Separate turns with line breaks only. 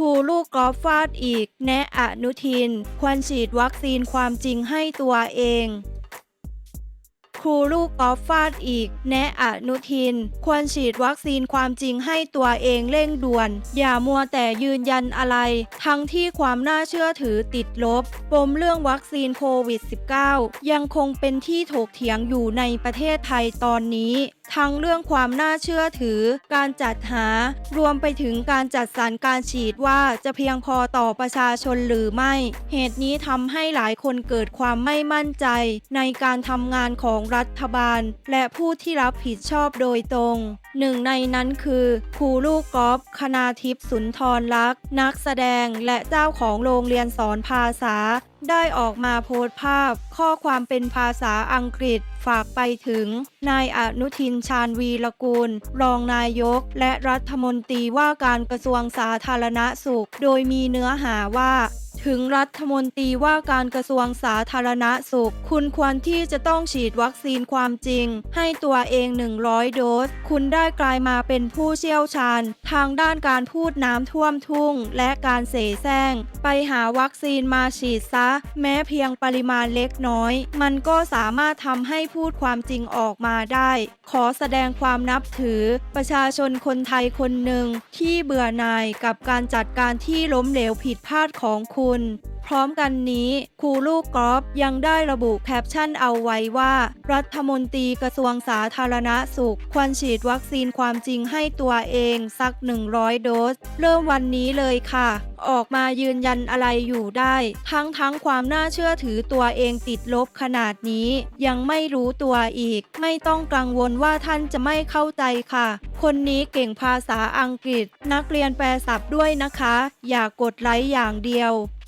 ครูลูกกอล์ฟฟาดอีก แนะอนุทิน ควรฉีดวัคซีนความจริงให้ตัวเอง รูลูกกอล์ฟฟาดอีก แนะอนุทิน ควรฉีดวัคซีนความจริงให้ตัวเองเร่งด่วน อย่ามัวแต่ยืนยันอะไร ทั้งที่ความน่าเชื่อถือติดลบ ปมเรื่องวัคซีนโควิด -19 ยังคงเป็นที่ถกเถียงอยู่ในประเทศไทยตอนนี้ทั้งเรื่องความน่าเชื่อถือ การจัดหา รวมไปถึงการจัดสรรการฉีดว่าจะเพียงพอต่อประชาชนหรือไม่ เหตุนี้ทำให้หลายคนเกิดความไม่มั่นใจ ในการทำงานของรัฐบาล และผู้ที่รับผิดชอบโดยตรง หนึ่งในนั้นคือครูลูกกอล์ฟคณาทิพย์สุนทรลักษ์นักแสดงและเจ้าของโรงเรียนสอนภาษา ได้ออกมาโพสต์ภาพ ข้อความเป็นภาษาอังกฤษฝากไปถึง นายอนุทินชาญวีรกูล รองนายก และรัฐมนตรีว่าการกระทรวงสาธารณสุข โดยมีเนื้อหาว่า ถึงรัฐมนตรีว่าการกระทรวงสาธารณสุข คุณควรที่จะต้องฉีดวัคซีนความจริง ให้ตัวเอง 100 โดส คุณได้กลายมาเป็นผู้เชี่ยวชาญ ทางด้านการพูดน้ำท่วมทุ่ง และการเสแสร้ง ไปหาวัคซีนมาฉีดซะ แม้เพียงปริมาณเล็กน้อย มันก็สามารถทำให้พูดความจริงออกมาได้ ขอแสดงความนับถือ ประชาชนคนไทยคนหนึ่งที่เบื่อหน่ายกับการจัดการที่ล้มเหลวผิดพลาดของคุณพร้อมกันนี้ครูลูกกอล์ฟยังได้ระบุแคปชั่นเอาไว้ว่า รัฐมนตรีกระทรวงสาธารณสุข ควรฉีดวัคซีนความจริงให้ตัวเองสัก 100 โดส เริ่มวันนี้เลยค่ะ ออกมายืนยันอะไรอยู่ได้ ทั้งทั้งความน่าเชื่อถือตัวเองติดลบขนาดนี้ ยังไม่รู้ตัวอีก ไม่ต้องกังวลว่าท่านจะไม่เข้าใจค่ะ คนนี้เก่งภาษาอังกฤษ นักเรียนแปลศัพท์ด้วยนะคะ อย่ากดไลค์อย่างเดียว